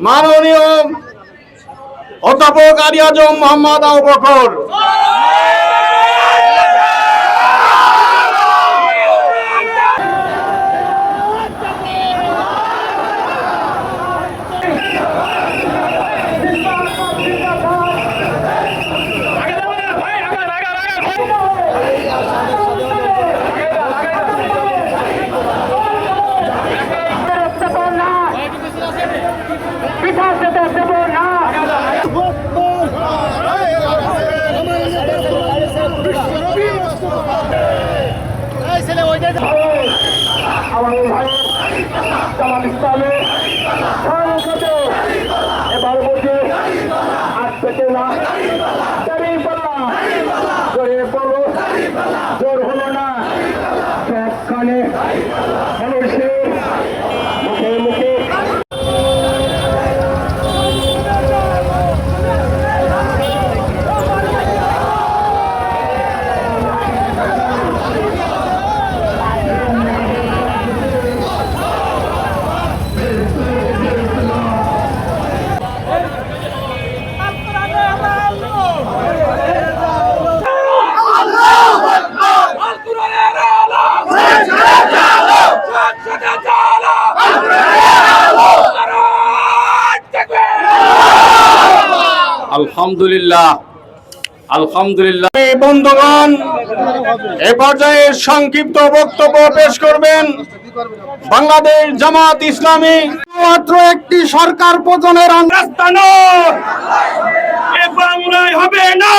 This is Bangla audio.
মাননীয় অধ্যাপক আরিয়াজম মোহাম্মদ আবু বকর। জামাল ইসলামের সংসদে এবার বসে আজ পেতে না আলহামদুলিল্লাহ। আলহামদুলিল্লাহ। বন্ধুগণ এ পর্যায়ে সংক্ষিপ্ত বক্তব্য পেশ করবেন বাংলাদেশ জামাত ইসলামী। মাত্র একটি সরকার পতনের রাস্তা বাংলায় হবে না।